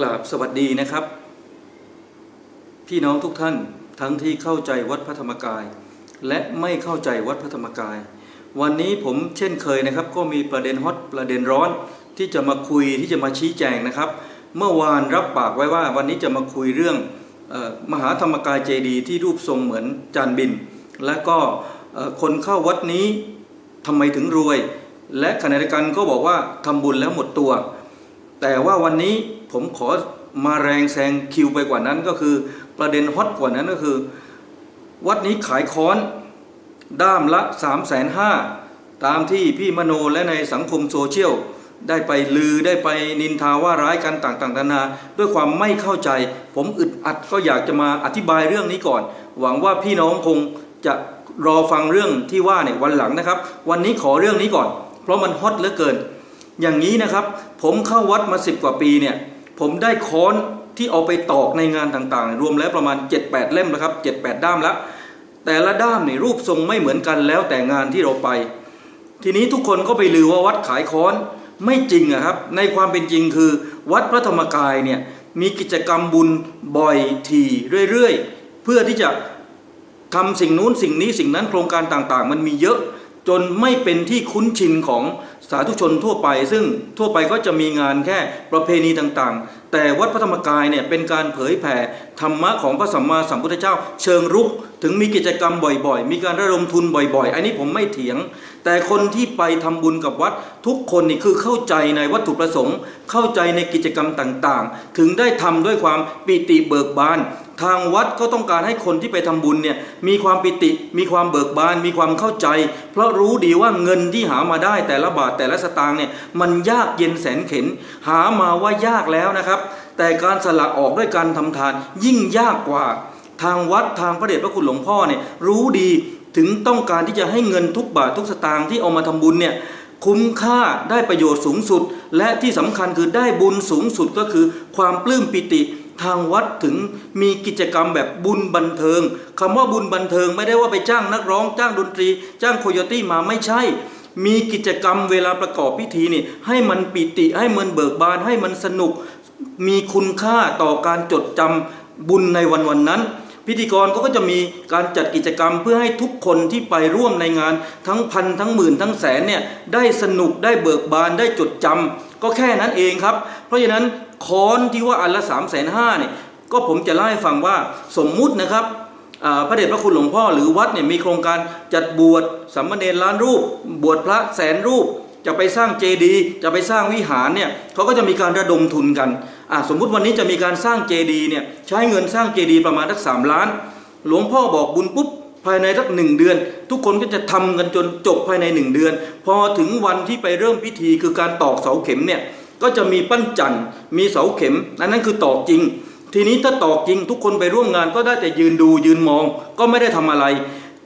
กราบสวัสดีนะครับ พี่น้องทุกท่านทั้งที่เข้าใจวัดพระธรรมกาย และไม่เข้าใจวัดพระธรรมกาย วันนี้ผมเช่นเคยนะครับ ก็มีประเด็นฮอตประเด็นร้อนที่จะมาคุยที่จะมาชี้แจงนะครับ เมื่อวานรับปากไว้ว่า วันนี้จะมาคุยเรื่องออมหาธรรมกายเจดีที่รูปทรงเหมือนจานบิน และก็คนเข้าวัดนี้ทำไมถึงรวย และขณะเดียวกันก็บอกว่าทำบุญแล้วหมดตัว แต่ว่าวันนี้ ผมขอมาแรงแซงคิวไปกว่านั้นก็คือประเด็นฮอตกว่านั้นก็คือ วัดนี้ขายค้อนด้ามละ3 5 0 0 0 0ตามที่พี่มโนและในสังคมโซเชียลได้ไปลือได้ไปนินทาว่าร้ายกันต่างๆนานาด้วยความไม่เข้าใจ ผมอึดอัดก็อยากจะมาอธิบายเรื่องนี้ก่อน หวังว่าพี่น้องคงจะรอฟังเรื่องที่ว่าเนี่ยวันหลังนะครับ วันนี้ขอเรื่องนี้ก่อน เพราะมันฮอตเหลือเกิน อย่างนี้นะครับ ผมเข้าวัดมาสิบกว่าปีเนี่ย ผมได้ค้อนที่เอาไปตอกในงานต่างๆ รวมแล้วประมาณ 7-8 เล่มนะครับ 7-8 ด้ามละแต่ละด้ามนี่รูปทรงไม่เหมือนกันแล้วแต่งานที่เราไป ทีนี้ทุกคนก็ไปลือว่าวัดขายค้อนไม่จริงอะครับ ในความเป็นจริงคือวัดพระธรรมกายเนี่ยมีกิจกรรมบุญบ่อยทีเรื่อยๆ เพื่อที่จะทำสิ่งนู้นสิ่งนี้สิ่งนั้นโครงการต่างๆ มันมีเยอะจนไม่เป็นที่คุ้นชินของ สาธุชนทั่วไป ซึ่งทั่วไปก็จะมีงานแค่ประเพณีต่างๆ แต่วัดพระธรรมกายเนี่ยเป็นการเผยแผ่ธรรมะของพระสัมมาสัมพุทธเจ้า เชิงรุกถึงมีกิจกรรมบ่อยๆ มีการระดมทุนบ่อยๆ อันนี้ผมไม่เถียง แต่คนที่ไปทำบุญกับวัดทุกคนนี่คือเข้าใจในวัตถุประสงค์ เข้าใจในกิจกรรมต่างๆ ถึงได้ทำด้วยความปิติเบิกบาน ทางวัดก็ต้องการให้คนที่ไปทำบุญเนี่ยมีความปิติ มีความเบิกบาน มีความเข้าใจ เพราะรู้ดีว่าเงินที่หามาได้แต่ละบาทแต่ละสตางค์เนี่ยมันยากเย็นแสนเข็น หามาว่ายากแล้วนะครับ แต่การสละออกด้วยการทำทานยิ่งยากกว่าทางวัดทางพระเดชพระคุณหลวงพ่อเนี่ยรู้ดีถึงต้องการที่จะให้เงินทุกบาททุกสตางค์ที่เอามาทำบุญเนี่ยคุ้มค่าได้ประโยชน์สูงสุด และที่สำคัญคือได้บุญสูงสุดก็คือ ความปลื้มปิติทางวัดถึงมีกิจกรรมแบบบุญบันเทิงคำว่าบุญบันเทิงไม่ได้ว่าไปจ้างนักร้อง จ้างดนตรี จ้างโคโยตี้มาไม่ใช่ มีกิจกรรมเวลาประกอบพิธีนี่ให้มันปิติให้มันเบิกบานให้มันสนุก มีคุณค่าต่อการจดจำบุญในวันวันนั้น พิธีกรก็จะมีการจัดกิจกรรมเพื่อให้ทุกคนที่ไปร่วมในงาน ทั้งพันทั้งหมื่นทั้งแสนเนี่ยได้สนุกได้เบิกบานได้จดจำก็แค่นั้นเองครับ เพราะฉะนั้นค้อนที่ว่าอันละ3ามแสนห้าเนี่ยก็ผมจะเล่าให้ฟังว่าสมมุตินะครับ พระเดชพระคุณหลวงพ่อหรือวัดเนี่ยมีโครงการจัดบวชสามเณรล้านรูป บวชพระแสนรูป จะไปสร้างเจดีย์จะไปสร้างวิหารเนี่ยเขาก็จะมีการระดมทุนกันสมมุติวันนี้จะมีการสร้างเจดีย์เนี่ยใช้เงินสร้างเจดีย์ประมาณสักสามล้าน หลวงพ่อบอกบุญปุ๊บภายในสักหนึ่งเดือน ทุกคนก็จะทำกันจนจบภายในหนึ่งเดือน พอถึงวันที่ไปเริ่มพิธีคือการตอกเสาเข็มเนี่ยก็จะมีปั้นจันมีเสาเข็มอันนั้นคือตอกจริง ทีนี้ถ้าตอกจริงทุกคนไปร่วมงานก็ได้แต่ยืนดูยืนมอง ก็ไม่ได้ทำอะไร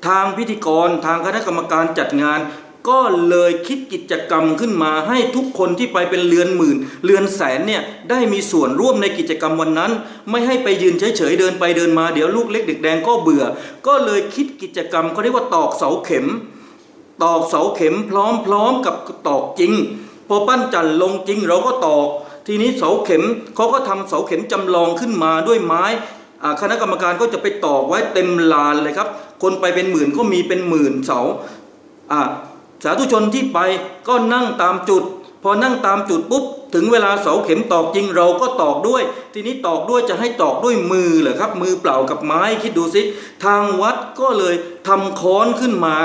ทางพิธีกรทางคณะกรรมการจัดงาน ก็เลยคิดกิจกรรมขึ้นมาให้ทุกคนที่ไปเป็นเรือนหมื่น เรือนแสนเนี่ยได้มีส่วนร่วมในกิจกรรมวันนั้น ไม่ให้ไปยืนเฉยๆเดินไปเดินมาเดี๋ยวลูกเล็กเด็กแดงก็เบื่อ ก็เลยคิดกิจกรรมเขาเรียกว่าตอกเสาเข็ม ตอกเสาเข็มพร้อมๆกับตอกจริง พอปั้นจันทร์ลงจริงเราก็ตอก ทีนี้เสาเข็มเขาก็ทำเสาเข็มจำลองขึ้นมาด้วยไม้คณะกรรมการก็จะไปตอกไว้เต็มลานเลยครับ คนไปเป็นหมื่นก็มีเป็นหมื่นเสาอ่าสาธุชนที่ไปก็นั่งตามจุด พอนั่งตามจุดปุ๊บถึงเวลาเสาเข็มตอกจริงเราก็ตอกด้วย ทีนี้ตอกด้วยจะให้ตอกด้วยมือเหรอครับ มือเปล่ากับไม้คิดดูสิทางวัดก็เลยทำค้อนขึ้นมา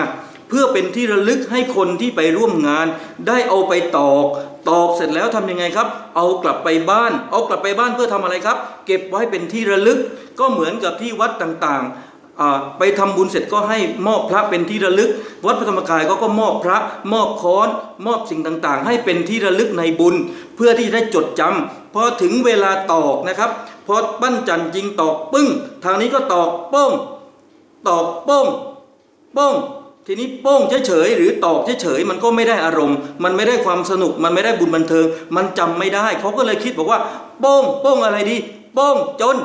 เพื่อเป็นที่ระลึกให้คนที่ไปร่วมงาน ได้เอาไปตอก ตอกเสร็จแล้วทำยังไงครับ เอากลับไปบ้าน เอากลับไปบ้านเพื่อทำอะไรครับ เก็บไว้เป็นที่ระลึก ก็เหมือนกับที่วัดต่างๆ ไปทำบุญเสร็จก็ให้มอบพระเป็นที่ระลึก วัดพระธรรมกายก็ก็มอบพระ มอบค้อน มอบสิ่งต่างๆ ให้เป็นที่ระลึกในบุญ เพื่อที่จะได้จดจำพอถึงเวลาตอกนะครับพอปั้นจันจริงตอกปึ้ง ทางนี้ก็ตอกโป้ง ตอกโป้งโป้ง ทีนี้โป้งเฉยๆหรือตอกเฉยๆมันก็ไม่ได้อารมณ์ มันไม่ได้ความสนุก มันไม่ได้บุญบันเทิง มันจำไม่ได้ เขาก็เลยคิดบอกว่า โป้งโป้งอะไรดี โป้งจน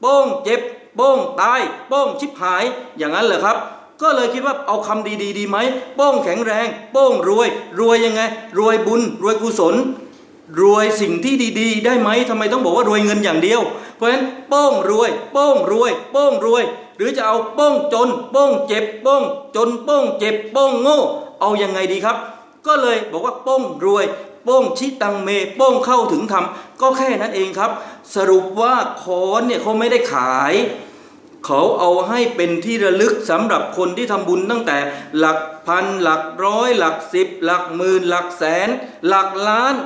โป้งเจ็บ โป้งตาย โป้งชิบหาย อย่างนั้นเหรอครับ ก็เลยคิดว่าเอาคำดีๆดีไหมโป้งแข็งแรง โป้งรวย รวยยังไง รวยบุญ รวยกุศล รวยสิ่งที่ดีๆ ได้ไหมทำไมต้องบอกว่ารวยเงินอย่างเดียว เพราะฉะนั้นโป้งรวย โป้งรวย โป้งรวย หรือจะเอาโป้งจนโป้งเจ็บโป้งจนโป้งเจ็บโป้งโง่ เอายังไงดีครับ ก็เลยบอกว่าโป้งรวยโป้งชิตังเมโป้งเข้าถึงธรรมก็แค่นั้นเองครับ สรุปว่าคอนเนี่ยเขาไม่ได้ขาย เขาเอาให้เป็นที่ระลึกสำหรับคนที่ทำบุญตั้งแต่หลักพันหลักร้อย หลักสิบ หลักหมื่น หลักแสน หลักล้าน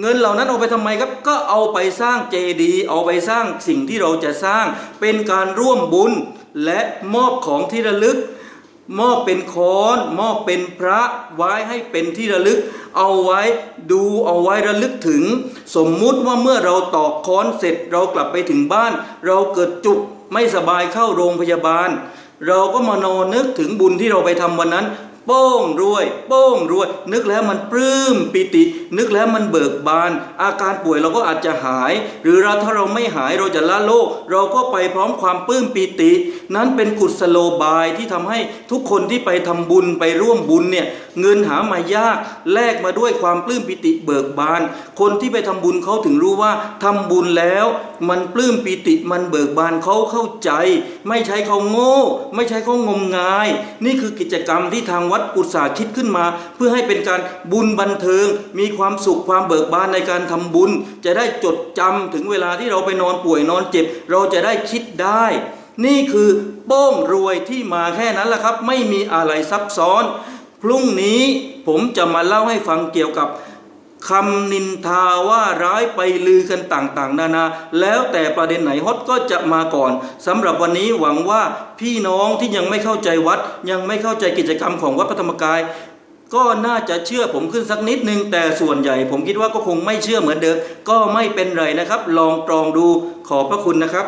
เงินเหล่านั้นเอาไปทำไมครับ ก็เอาไปสร้างเจดีย์เอาไปสร้างสิ่งที่เราจะสร้างเป็นการร่วมบุญ และมอบของที่ระลึก มอบเป็นค้อน มอบเป็นพระไว้ให้เป็นที่ระลึก เอาไว้ดูเอาไว้ระลึกถึง สมมุติว่าเมื่อเราตอกค้อนเสร็จเรากลับไปถึงบ้าน เราเกิดจุกไม่สบายเข้าโรงพยาบาล เราก็มานอนนึกถึงบุญที่เราไปทำวันนั้น โป้งรวย โป้งรวย นึกแล้วมันปลื้มปิติ นึกแล้วมันเบิกบาน อาการป่วยเราก็อาจจะหาย หรือเราถ้าเราไม่หายเราจะละโลก เราก็ไปพร้อมความปลื้มปิติ นั้นเป็นกุศโลบายที่ทำให้ทุกคนที่ไปทำบุญไปร่วมบุญเนี่ยเงินหามายากแลกมาด้วยความปลื้มปิติเบิกบาน คนที่ไปทำบุญเขาถึงรู้ว่าทำบุญแล้ว มันปลื้มปิติมันเบิกบานเขาเข้าใจ ไม่ใช่เขาโง่ ไม่ใช่เขางมงาย นี่คือกิจกรรมที่ทางวัดอุตสาหคิดขึ้นมา เพื่อให้เป็นการบุญบันเทิง มีความสุขความเบิกบานในการทำบุญ จะได้จดจำถึงเวลาที่เราไปนอนป่วยนอนเจ็บ เราจะได้คิดได้ นี่คือโป้งรวยที่มาแค่นั้นแหละครับ ไม่มีอะไรซับซ้อน พรุ่งนี้ผมจะมาเล่าให้ฟังเกี่ยวกับ คำนินทาว่าร้ายไปลือกันต่างๆ นานา แล้วแต่ประเด็นไหนฮอตก็จะมาก่อนสำหรับวันนี้หวังว่าพี่น้องที่ยังไม่เข้าใจวัด ยังไม่เข้าใจกิจกรรมของวัดพระธรรมกาย ก็น่าจะเชื่อผมขึ้นสักนิดนึง แต่ส่วนใหญ่ ผมคิดว่าก็คงไม่เชื่อเหมือนเดิมก็ไม่เป็นไรนะครับ ลองตรองดูขอบพระคุณนะครับ